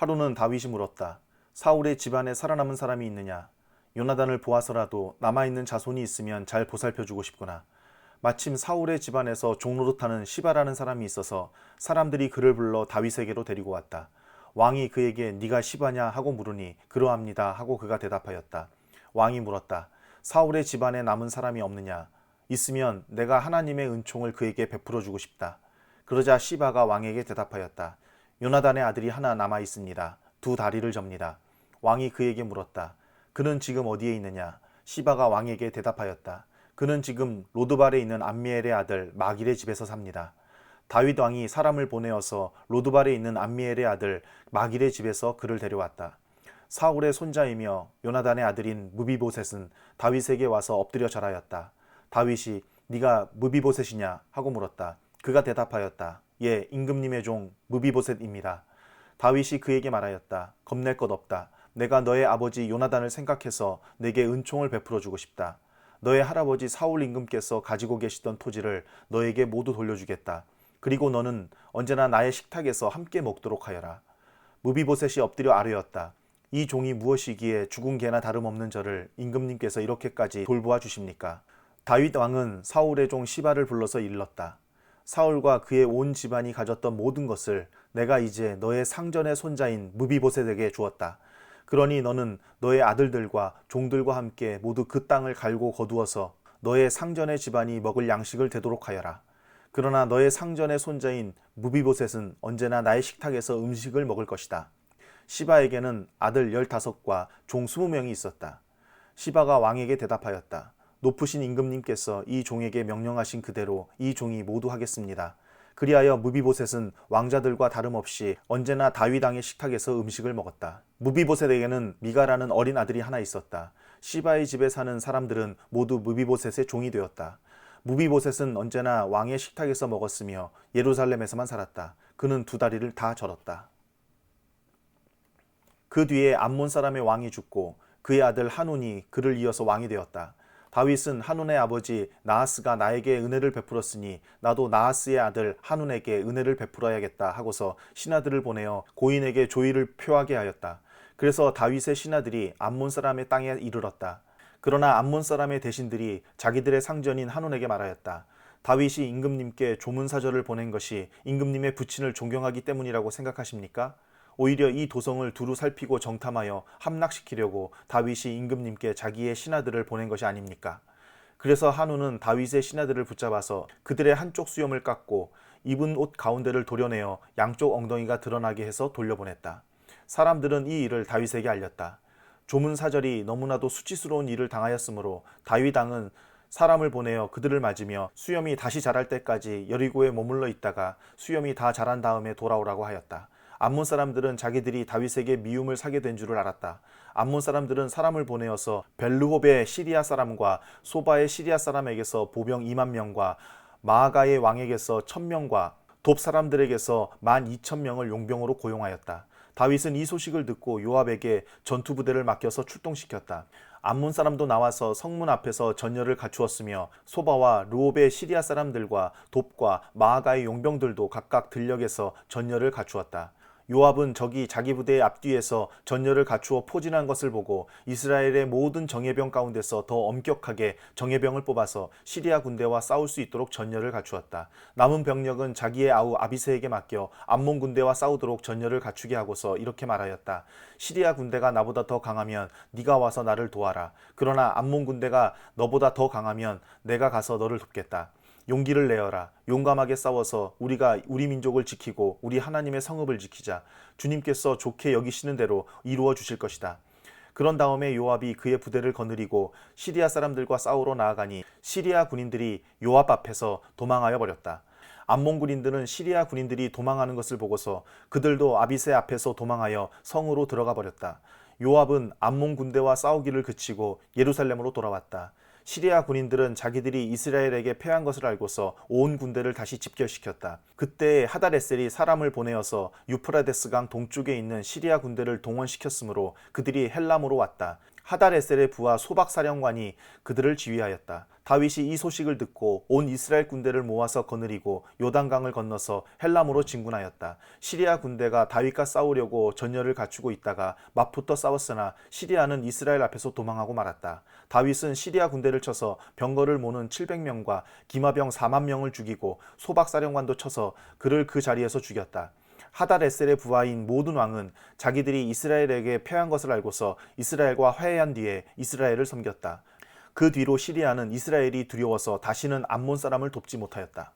하루는 다윗이 물었다. 사울의 집안에 살아남은 사람이 있느냐? 요나단을 보아서라도 남아있는 자손이 있으면 잘 보살펴주고 싶구나. 마침 사울의 집안에서 종노릇하는 시바라는 사람이 있어서 사람들이 그를 불러 다윗에게로 데리고 왔다. 왕이 그에게 네가 시바냐 하고 물으니 그러합니다 하고 그가 대답하였다. 왕이 물었다. 사울의 집안에 남은 사람이 없느냐? 있으면 내가 하나님의 은총을 그에게 베풀어 주고 싶다. 그러자 시바가 왕에게 대답하였다. 요나단의 아들이 하나 남아 있습니다. 두 다리를 접니다. 왕이 그에게 물었다. 그는 지금 어디에 있느냐? 시바가 왕에게 대답하였다. 그는 지금 로드발에 있는 암미엘의 아들 마길의 집에서 삽니다. 다윗 왕이 사람을 보내어서 로드발에 있는 암미엘의 아들 마길의 집에서 그를 데려왔다. 사울의 손자이며 요나단의 아들인 무비보셋은 다윗에게 와서 엎드려 절하였다. 다윗이 네가 무비보셋이냐 하고 물었다. 그가 대답하였다. 예, 임금님의 종 무비보셋입니다. 다윗이 그에게 말하였다. 겁낼 것 없다. 내가 너의 아버지 요나단을 생각해서 내게 은총을 베풀어 주고 싶다. 너의 할아버지 사울 임금께서 가지고 계시던 토지를 너에게 모두 돌려주겠다. 그리고 너는 언제나 나의 식탁에서 함께 먹도록 하여라. 무비보셋이 엎드려 아뢰었다. 이 종이 무엇이기에 죽은 개나 다름없는 저를 임금님께서 이렇게까지 돌보아 주십니까? 다윗 왕은 사울의 종 시바를 불러서 일렀다. 사울과 그의 온 집안이 가졌던 모든 것을 내가 이제 너의 상전의 손자인 무비보셋에게 주었다. 그러니 너는 너의 아들들과 종들과 함께 모두 그 땅을 갈고 거두어서 너의 상전의 집안이 먹을 양식을 되도록 하여라. 그러나 너의 상전의 손자인 무비보셋은 언제나 나의 식탁에서 음식을 먹을 것이다. 시바에게는 아들 15과 종 20명이 있었다. 시바가 왕에게 대답하였다. 높으신 임금님께서 이 종에게 명령하신 그대로 이 종이 모두 하겠습니다. 그리하여 무비보셋은 왕자들과 다름없이 언제나 다윗 왕의 식탁에서 음식을 먹었다. 무비보셋에게는 미가라는 어린 아들이 하나 있었다. 시바의 집에 사는 사람들은 모두 무비보셋의 종이 되었다. 무비보셋은 언제나 왕의 식탁에서 먹었으며 예루살렘에서만 살았다. 그는 두 다리를 다 절었다. 그 뒤에 암몬 사람의 왕이 죽고 그의 아들 한운이 그를 이어서 왕이 되었다. 다윗은 한운의 아버지 나하스가 나에게 은혜를 베풀었으니 나도 나하스의 아들 한운에게 은혜를 베풀어야겠다 하고서 신하들을 보내어 고인에게 조의를 표하게 하였다. 그래서 다윗의 신하들이 암몬 사람의 땅에 이르렀다. 그러나 암몬 사람의 대신들이 자기들의 상전인 한운에게 말하였다. 다윗이 임금님께 조문사절을 보낸 것이 임금님의 부친을 존경하기 때문이라고 생각하십니까? 오히려 이 도성을 두루 살피고 정탐하여 함락시키려고 다윗이 임금님께 자기의 신하들을 보낸 것이 아닙니까? 그래서 한우는 다윗의 신하들을 붙잡아서 그들의 한쪽 수염을 깎고 입은 옷 가운데를 도려내어 양쪽 엉덩이가 드러나게 해서 돌려보냈다. 사람들은 이 일을 다윗에게 알렸다. 조문 사절이 너무나도 수치스러운 일을 당하였으므로 다윗 왕은 사람을 보내어 그들을 맞으며 수염이 다시 자랄 때까지 여리고에 머물러 있다가 수염이 다 자란 다음에 돌아오라고 하였다. 암몬 사람들은 자기들이 다윗에게 미움을 사게 된 줄을 알았다. 암몬 사람들은 사람을 보내어서 벨르홉의 시리아 사람과 소바의 시리아 사람에게서 보병 2만 명과 마아가의 왕에게서 1000명과 돕 사람들에게서 12,000명을 용병으로 고용하였다. 다윗은 이 소식을 듣고 요압에게 전투 부대를 맡겨서 출동시켰다. 암몬 사람도 나와서 성문 앞에서 전열을 갖추었으며 소바와 루옵의 시리아 사람들과 돕과 마아가의 용병들도 각각 들녘에서 전열을 갖추었다. 요압은 적이 자기 부대의 앞뒤에서 전열을 갖추어 포진한 것을 보고 이스라엘의 모든 정예병 가운데서 더 엄격하게 정예병을 뽑아서 시리아 군대와 싸울 수 있도록 전열을 갖추었다. 남은 병력은 자기의 아우 아비세에게 맡겨 암몬 군대와 싸우도록 전열을 갖추게 하고서 이렇게 말하였다. 시리아 군대가 나보다 더 강하면 네가 와서 나를 도와라. 그러나 암몬 군대가 너보다 더 강하면 내가 가서 너를 돕겠다. 용기를 내어라. 용감하게 싸워서 우리가 우리 민족을 지키고 우리 하나님의 성읍을 지키자. 주님께서 좋게 여기시는 대로 이루어 주실 것이다. 그런 다음에 요압이 그의 부대를 거느리고 시리아 사람들과 싸우러 나아가니 시리아 군인들이 요압 앞에서 도망하여 버렸다. 암몬 군인들은 시리아 군인들이 도망하는 것을 보고서 그들도 아비세 앞에서 도망하여 성으로 들어가 버렸다. 요압은 암몬 군대와 싸우기를 그치고 예루살렘으로 돌아왔다. 시리아 군인들은 자기들이 이스라엘에게 패한 것을 알고서 온 군대를 다시 집결시켰다. 그때 하다레셀이 사람을 보내어서 유프라데스강 동쪽에 있는 시리아 군대를 동원시켰으므로 그들이 헬람으로 왔다. 하달에셀의 부하 소박 사령관이 그들을 지휘하였다. 다윗이 이 소식을 듣고 온 이스라엘 군대를 모아서 거느리고 요단강을 건너서 헬람으로 진군하였다. 시리아 군대가 다윗과 싸우려고 전열을 갖추고 있다가 맞붙어 싸웠으나 시리아는 이스라엘 앞에서 도망하고 말았다. 다윗은 시리아 군대를 쳐서 병거를 모는 700명과 기마병 4만 명을 죽이고 소박 사령관도 쳐서 그를 그 자리에서 죽였다. 하달에셀의 부하인 모든 왕은 자기들이 이스라엘에게 패한 것을 알고서 이스라엘과 화해한 뒤에 이스라엘을 섬겼다. 그 뒤로 시리아는 이스라엘이 두려워서 다시는 암몬 사람을 돕지 못하였다.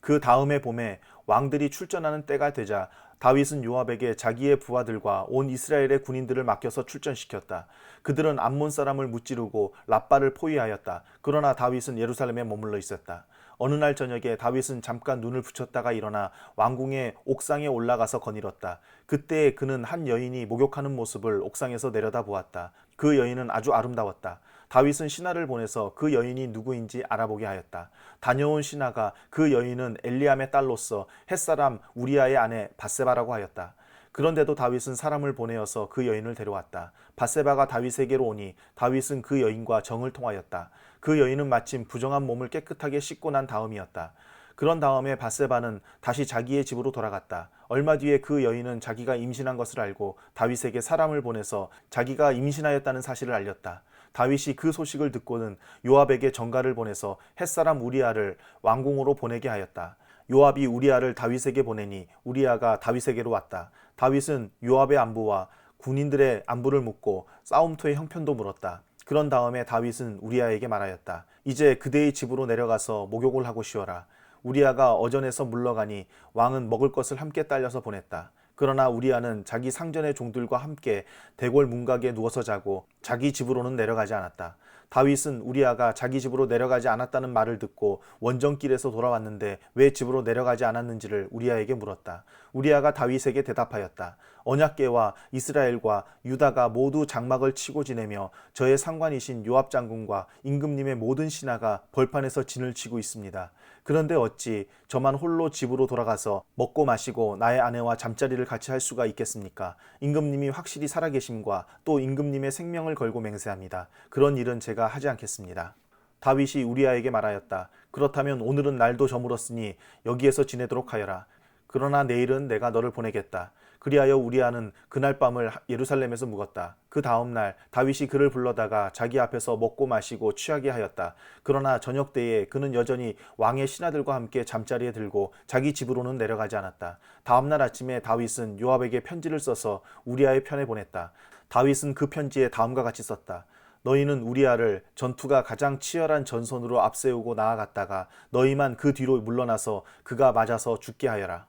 그 다음의 봄에 왕들이 출전하는 때가 되자 다윗은 요압에게 자기의 부하들과 온 이스라엘의 군인들을 맡겨서 출전시켰다. 그들은 암몬 사람을 무찌르고 라빠를 포위하였다. 그러나 다윗은 예루살렘에 머물러 있었다. 어느 날 저녁에 다윗은 잠깐 눈을 붙였다가 일어나 왕궁의 옥상에 올라가서 거닐었다. 그때 그는 한 여인이 목욕하는 모습을 옥상에서 내려다 보았다. 그 여인은 아주 아름다웠다. 다윗은 신하를 보내서 그 여인이 누구인지 알아보게 하였다. 다녀온 신하가 그 여인은 엘리암의 딸로서 햇사람 우리아의 아내 바세바라고 하였다. 그런데도 다윗은 사람을 보내어서 그 여인을 데려왔다. 바세바가 다윗에게로 오니 다윗은 그 여인과 정을 통하였다. 그 여인은 마침 부정한 몸을 깨끗하게 씻고 난 다음이었다. 그런 다음에 바세바는 다시 자기의 집으로 돌아갔다. 얼마 뒤에 그 여인은 자기가 임신한 것을 알고 다윗에게 사람을 보내서 자기가 임신하였다는 사실을 알렸다. 다윗이 그 소식을 듣고는 요압에게 전가를 보내서 햇사람 우리아를 왕궁으로 보내게 하였다. 요압이 우리아를 다윗에게 보내니 우리아가 다윗에게로 왔다. 다윗은 요압의 안부와 군인들의 안부를 묻고 싸움터의 형편도 물었다. 그런 다음에 다윗은 우리아에게 말하였다. 이제 그대의 집으로 내려가서 목욕을 하고 쉬어라. 우리아가 어전에서 물러가니 왕은 먹을 것을 함께 딸려서 보냈다. 그러나 우리아는 자기 상전의 종들과 함께 대궐 문각에 누워서 자고 자기 집으로는 내려가지 않았다. 다윗은 우리아가 자기 집으로 내려가지 않았다는 말을 듣고 원정길에서 돌아왔는데 왜 집으로 내려가지 않았는지를 우리아에게 물었다. 우리아가 다윗에게 대답하였다. 언약계와 이스라엘과 유다가 모두 장막을 치고 지내며 저의 상관이신 요압 장군과 임금님의 모든 신하가 벌판에서 진을 치고 있습니다. 그런데 어찌 저만 홀로 집으로 돌아가서 먹고 마시고 나의 아내와 잠자리를 같이 할 수가 있겠습니까? 임금님이 확실히 살아계심과 또 임금님의 생명을 걸고 맹세합니다. 그런 일은 제가 하지 않겠습니다. 다윗이 우리아에게 말하였다. 그렇다면 오늘은 날도 저물었으니 여기에서 지내도록 하여라. 그러나 내일은 내가 너를 보내겠다. 그리하여 우리아는 그날 밤을 예루살렘에서 묵었다. 그 다음 날 다윗이 그를 불러다가 자기 앞에서 먹고 마시고 취하게 하였다. 그러나 저녁 때에 그는 여전히 왕의 신하들과 함께 잠자리에 들고 자기 집으로는 내려가지 않았다. 다음 날 아침에 다윗은 요압에게 편지를 써서 우리아의 편에 보냈다. 다윗은 그 편지에 다음과 같이 썼다. 너희는 우리아를 전투가 가장 치열한 전선으로 앞세우고 나아갔다가 너희만 그 뒤로 물러나서 그가 맞아서 죽게 하여라.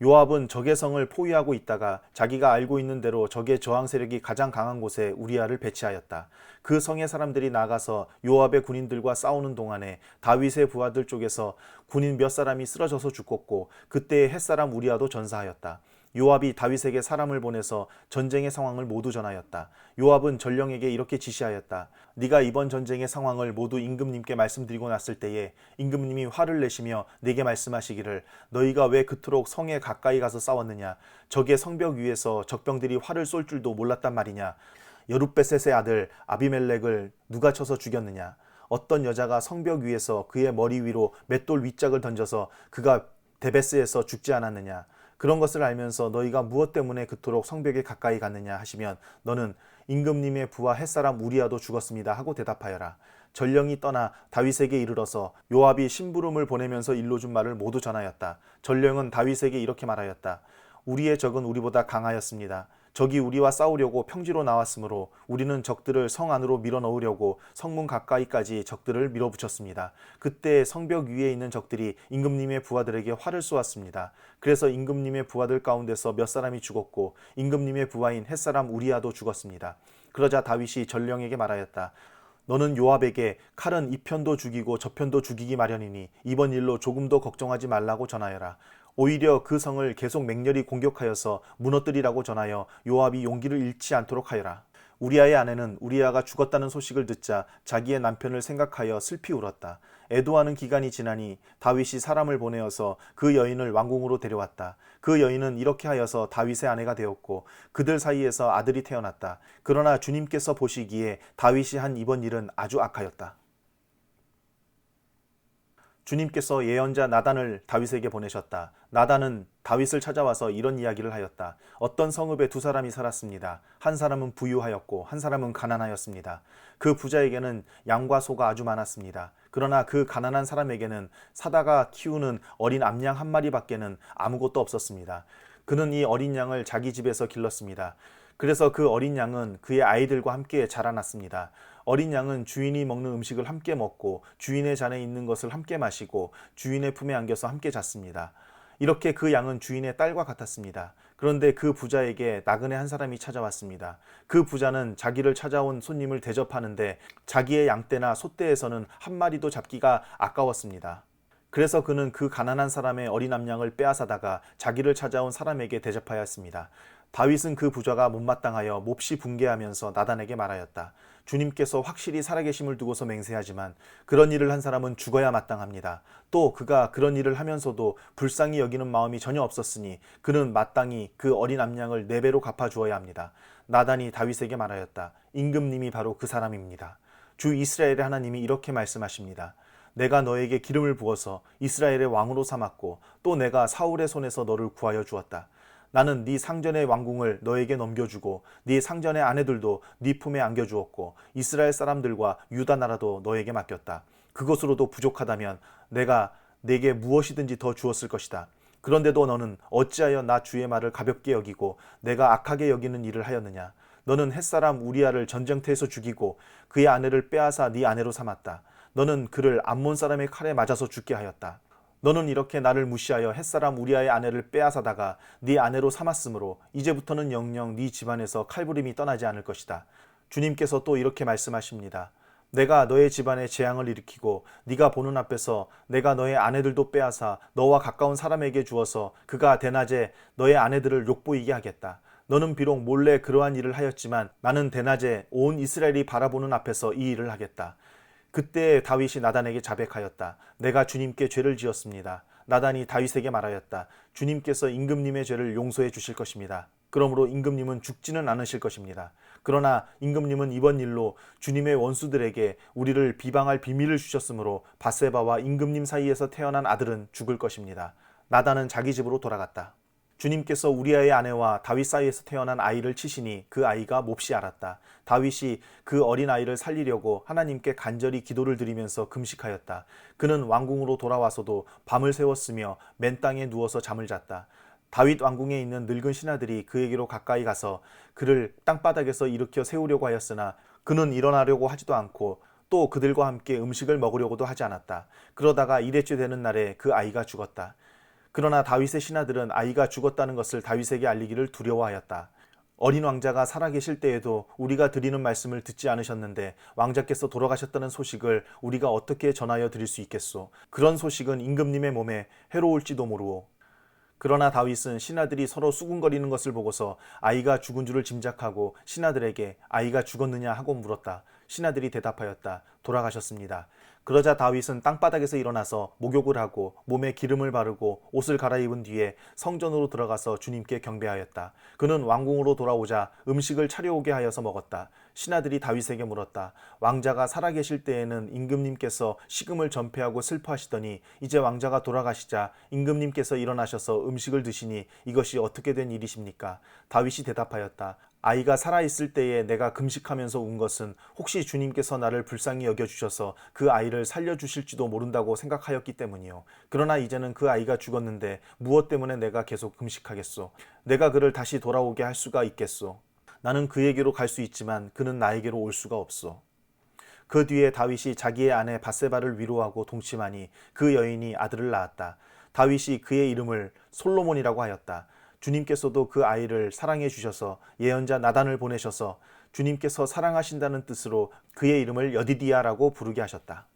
요압은 적의 성을 포위하고 있다가 자기가 알고 있는 대로 적의 저항 세력이 가장 강한 곳에 우리아를 배치하였다. 그 성의 사람들이 나가서 요압의 군인들과 싸우는 동안에 다윗의 부하들 쪽에서 군인 몇 사람이 쓰러져서 죽었고 그때의 햇사람 우리아도 전사하였다. 요압이 다윗에게 사람을 보내서 전쟁의 상황을 모두 전하였다. 요압은 전령에게 이렇게 지시하였다. 네가 이번 전쟁의 상황을 모두 임금님께 말씀드리고 났을 때에 임금님이 화를 내시며 네게 말씀하시기를 너희가 왜 그토록 성에 가까이 가서 싸웠느냐 적의 성벽 위에서 적병들이 활을 쏠 줄도 몰랐단 말이냐 여룻베셋의 아들 아비멜렉을 누가 쳐서 죽였느냐 어떤 여자가 성벽 위에서 그의 머리 위로 맷돌 윗짝을 던져서 그가 데베스에서 죽지 않았느냐 그런 것을 알면서 너희가 무엇 때문에 그토록 성벽에 가까이 갔느냐 하시면 너는 임금님의 부하 햇사람 우리아도 죽었습니다 하고 대답하여라. 전령이 떠나 다윗에게 이르러서 요압이 심부름을 보내면서 일러준 말을 모두 전하였다. 전령은 다윗에게 이렇게 말하였다. 우리의 적은 우리보다 강하였습니다. 적이 우리와 싸우려고 평지로 나왔으므로 우리는 적들을 성 안으로 밀어 넣으려고 성문 가까이까지 적들을 밀어붙였습니다. 그때 성벽 위에 있는 적들이 임금님의 부하들에게 활을 쏘았습니다. 그래서 임금님의 부하들 가운데서 몇 사람이 죽었고 임금님의 부하인 햇사람 우리아도 죽었습니다. 그러자 다윗이 전령에게 말하였다. 너는 요압에게 칼은 이 편도 죽이고 저 편도 죽이기 마련이니 이번 일로 조금도 걱정하지 말라고 전하여라. 오히려 그 성을 계속 맹렬히 공격하여서 무너뜨리라고 전하여 요압이 용기를 잃지 않도록 하여라. 우리아의 아내는 우리아가 죽었다는 소식을 듣자 자기의 남편을 생각하여 슬피 울었다. 애도하는 기간이 지나니 다윗이 사람을 보내어서 그 여인을 왕궁으로 데려왔다. 그 여인은 이렇게 하여서 다윗의 아내가 되었고 그들 사이에서 아들이 태어났다. 그러나 주님께서 보시기에 다윗이 한 이번 일은 아주 악하였다. 주님께서 예언자 나단을 다윗에게 보내셨다. 나단은 다윗을 찾아와서 이런 이야기를 하였다. 어떤 성읍에 두 사람이 살았습니다. 한 사람은 부유하였고 한 사람은 가난하였습니다. 그 부자에게는 양과 소가 아주 많았습니다. 그러나 그 가난한 사람에게는 사다가 키우는 어린 암양 한 마리밖에는 아무것도 없었습니다. 그는 이 어린 양을 자기 집에서 길렀습니다. 그래서 그 어린 양은 그의 아이들과 함께 자라났습니다. 어린 양은 주인이 먹는 음식을 함께 먹고 주인의 잔에 있는 것을 함께 마시고 주인의 품에 안겨서 함께 잤습니다. 이렇게 그 양은 주인의 딸과 같았습니다. 그런데 그 부자에게 나그네 한 사람이 찾아왔습니다. 그 부자는 자기를 찾아온 손님을 대접하는데 자기의 양떼나 소떼에서는 한 마리도 잡기가 아까웠습니다. 그래서 그는 그 가난한 사람의 어린 암양을 빼앗아다가 자기를 찾아온 사람에게 대접하였습니다. 다윗은 그 부자가 못마땅하여 몹시 붕괴하면서 나단에게 말하였다. 주님께서 확실히 살아계심을 두고서 맹세하지만 그런 일을 한 사람은 죽어야 마땅합니다. 또 그가 그런 일을 하면서도 불쌍히 여기는 마음이 전혀 없었으니 그는 마땅히 그 어린 암양을 네 배로 갚아 주어야 합니다. 나단이 다윗에게 말하였다. 임금님이 바로 그 사람입니다. 주 이스라엘의 하나님이 이렇게 말씀하십니다. 내가 너에게 기름을 부어서 이스라엘의 왕으로 삼았고 또 내가 사울의 손에서 너를 구하여 주었다. 나는 네 상전의 왕궁을 너에게 넘겨주고 네 상전의 아내들도 네 품에 안겨주었고 이스라엘 사람들과 유다 나라도 너에게 맡겼다. 그것으로도 부족하다면 내가 내게 무엇이든지 더 주었을 것이다. 그런데도 너는 어찌하여 나 주의 말을 가볍게 여기고 내가 악하게 여기는 일을 하였느냐? 너는 햇사람 우리아를 전쟁터에서 죽이고 그의 아내를 빼앗아 네 아내로 삼았다. 너는 그를 암몬 사람의 칼에 맞아서 죽게 하였다. 너는 이렇게 나를 무시하여 햇사람 우리아의 아내를 빼앗아다가 네 아내로 삼았으므로 이제부터는 영영 네 집안에서 칼부림이 떠나지 않을 것이다. 주님께서 또 이렇게 말씀하십니다. 내가 너의 집안에 재앙을 일으키고 네가 보는 앞에서 내가 너의 아내들도 빼앗아 너와 가까운 사람에게 주어서 그가 대낮에 너의 아내들을 욕보이게 하겠다. 너는 비록 몰래 그러한 일을 하였지만 나는 대낮에 온 이스라엘이 바라보는 앞에서 이 일을 하겠다. 그때 다윗이 나단에게 자백하였다. 내가 주님께 죄를 지었습니다. 나단이 다윗에게 말하였다. 주님께서 임금님의 죄를 용서해 주실 것입니다. 그러므로 임금님은 죽지는 않으실 것입니다. 그러나 임금님은 이번 일로 주님의 원수들에게 우리를 비방할 비밀을 주셨으므로 바세바와 임금님 사이에서 태어난 아들은 죽을 것입니다. 나단은 자기 집으로 돌아갔다. 주님께서 우리아의 아내와 다윗 사이에서 태어난 아이를 치시니 그 아이가 몹시 알았다. 다윗이 그 어린 아이를 살리려고 하나님께 간절히 기도를 드리면서 금식하였다. 그는 왕궁으로 돌아와서도 밤을 새웠으며 맨 땅에 누워서 잠을 잤다. 다윗 왕궁에 있는 늙은 신하들이 그에게로 가까이 가서 그를 땅바닥에서 일으켜 세우려고 하였으나 그는 일어나려고 하지도 않고 또 그들과 함께 음식을 먹으려고도 하지 않았다. 그러다가 이래째 되는 날에 그 아이가 죽었다. 그러나 다윗의 신하들은 아이가 죽었다는 것을 다윗에게 알리기를 두려워하였다. 어린 왕자가 살아계실 때에도 우리가 드리는 말씀을 듣지 않으셨는데 왕자께서 돌아가셨다는 소식을 우리가 어떻게 전하여 드릴 수 있겠소? 그런 소식은 임금님의 몸에 해로울지도 모르오. 그러나 다윗은 신하들이 서로 수군거리는 것을 보고서 아이가 죽은 줄을 짐작하고 신하들에게 아이가 죽었느냐 하고 물었다. 신하들이 대답하였다. 돌아가셨습니다. 그러자 다윗은 땅바닥에서 일어나서 목욕을 하고 몸에 기름을 바르고 옷을 갈아입은 뒤에 성전으로 들어가서 주님께 경배하였다. 그는 왕궁으로 돌아오자 음식을 차려오게 하여서 먹었다. 신하들이 다윗에게 물었다. 왕자가 살아계실 때에는 임금님께서 식음을 전폐하고 슬퍼하시더니 이제 왕자가 돌아가시자 임금님께서 일어나셔서 음식을 드시니 이것이 어떻게 된 일이십니까? 다윗이 대답하였다. 아이가 살아있을 때에 내가 금식하면서 운 것은 혹시 주님께서 나를 불쌍히 여겨주셔서 그 아이를 살려주실지도 모른다고 생각하였기 때문이요. 그러나 이제는 그 아이가 죽었는데 무엇 때문에 내가 계속 금식하겠소? 내가 그를 다시 돌아오게 할 수가 있겠소? 나는 그에게로 갈 수 있지만 그는 나에게로 올 수가 없소. 그 뒤에 다윗이 자기의 아내 바세바를 위로하고 동침하니 그 여인이 아들을 낳았다. 다윗이 그의 이름을 솔로몬이라고 하였다. 주님께서도 그 아이를 사랑해 주셔서 예언자 나단을 보내셔서 주님께서 사랑하신다는 뜻으로 그의 이름을 여디디아라고 부르게 하셨다.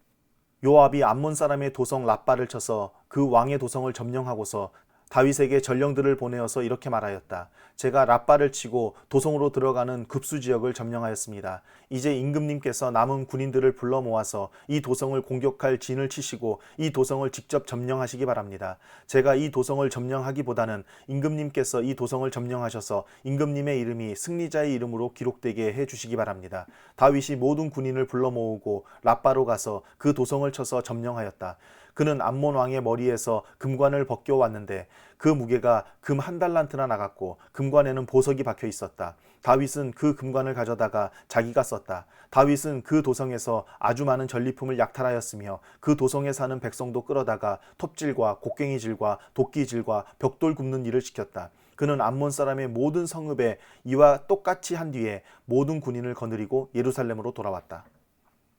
요압이 암몬 사람의 도성 라빠를 쳐서 그 왕의 도성을 점령하고서 다윗에게 전령들을 보내어서 이렇게 말하였다. 제가 라빠를 치고 도성으로 들어가는 급수 지역을 점령하였습니다. 이제 임금님께서 남은 군인들을 불러 모아서 이 도성을 공격할 진을 치시고 이 도성을 직접 점령하시기 바랍니다. 제가 이 도성을 점령하기보다는 임금님께서 이 도성을 점령하셔서 임금님의 이름이 승리자의 이름으로 기록되게 해 주시기 바랍니다. 다윗이 모든 군인을 불러 모으고 라빠로 가서 그 도성을 쳐서 점령하였다. 그는 암몬 왕의 머리에서 금관을 벗겨 왔는데 그 무게가 금 한 달란트나 나갔고 금관에는 보석이 박혀 있었다. 다윗은 그 금관을 가져다가 자기가 썼다. 다윗은 그 도성에서 아주 많은 전리품을 약탈하였으며 그 도성에 사는 백성도 끌어다가 톱질과 곡괭이질과 도끼질과 벽돌 굽는 일을 시켰다. 그는 암몬 사람의 모든 성읍에 이와 똑같이 한 뒤에 모든 군인을 거느리고 예루살렘으로 돌아왔다.